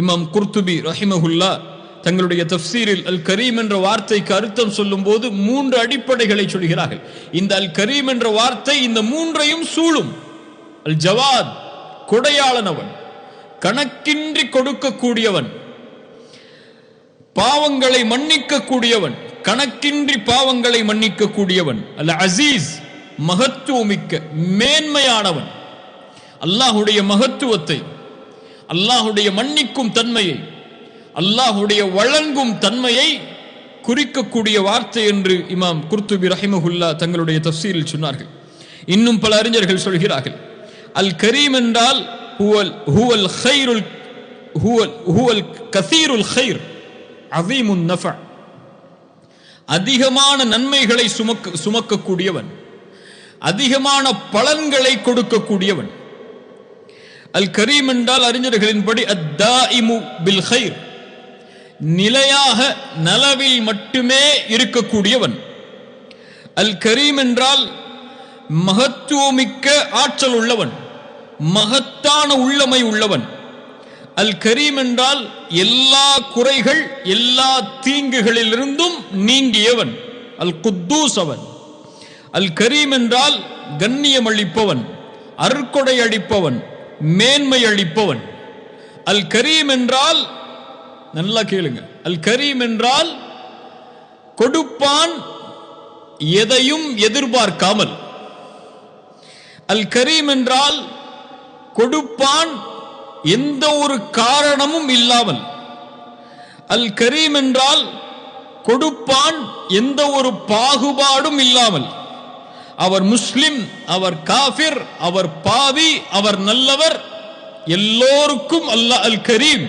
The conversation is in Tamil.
இமாம் குர்துபி ரஹிமஹுல்லா தங்களுடைய தப்சீரில் அல் கரீம் என்ற வார்த்தைக்கு அர்த்தம் சொல்லும்போது மூன்று அடிப்படைகளை சொல்கிறார்கள். இந்த அல் கரீம் என்ற வார்த்தை இந்த மூன்றையும் சூழும். அல் ஜவாத் கொடையாளனவன் கணக்கின்றி கொடுக்கக்கூடியவன் பாவங்களை மன்னிக்க கூடியவன் கணக்கின்றி பாவங்களை மன்னிக்க கூடியவன் அல்ல அசீஸ் மகத்துவமிக்க மேன்மையானவன். அல்லாஹுடைய மகத்துவத்தை அல்லாஹுடைய மன்னிக்கும் தன்மையை அல்லாஹுடைய வழங்கும் தன்மையை குறிக்கக்கூடிய வார்த்தை என்று இமாம் குர்துபி ரஹிமஹுல்லா தங்களுடைய தஃசீரில் சொன்னார்கள். இன்னும் பல அறிஞர்கள் சொல்கிறார்கள். அல் கரீம் என்றால் ஹுவல் ஹுவல் ஹைருல் ஹுவல் ஹுவல் கசீருல் ஹைர் அதீமுன் நஃப. அதிகமான நன்மைகளை சுமக்க சுமக்கக்கூடியவன் அதிகமான பலன்களை கொடுக்கக்கூடியவன் அல் கரீம் என்றால் அறிஞர்களின்படி அத்தாயிமு பில் ஹைர் நிலையாக நலவில் மட்டுமே இருக்கக்கூடியவன். அல் கரீம் என்றால் மகத்துவமிக்க ஆற்றல் உள்ளவன் மகத்தான உள்ளமை உள்ளவன். அல் கரீம் என்றால் எல்லா குறைகள் எல்லா தீங்குகளிலிருந்தும் நீங்கியவன் அல் குத்தூஸ் அவன். அல் கரீம் என்றால் கண்ணியம் அளிப்பவன் அருக்கொடை அளிப்பவன் மேன்மை அளிப்பவன். அல் கரீம் என்றால் நல்லா கேளுங்க. அல் கரீம் என்றால் கொடுப்பான் எதையும் எதிர்பார்க்காமல். அல் கரீம் என்றால் கொடுப்பான் எந்த ஒரு காரணமும் இல்லாமல். அல் கரீம் என்றால் கொடுப்பான் எந்த ஒரு பாகுபாடும் இல்லாமல். அவர் முஸ்லிம் அவர் காஃபிர் அவர் பாவி அவர் நல்லவர் எல்லோருக்கும் அல்லாஹ் அல் கரீம்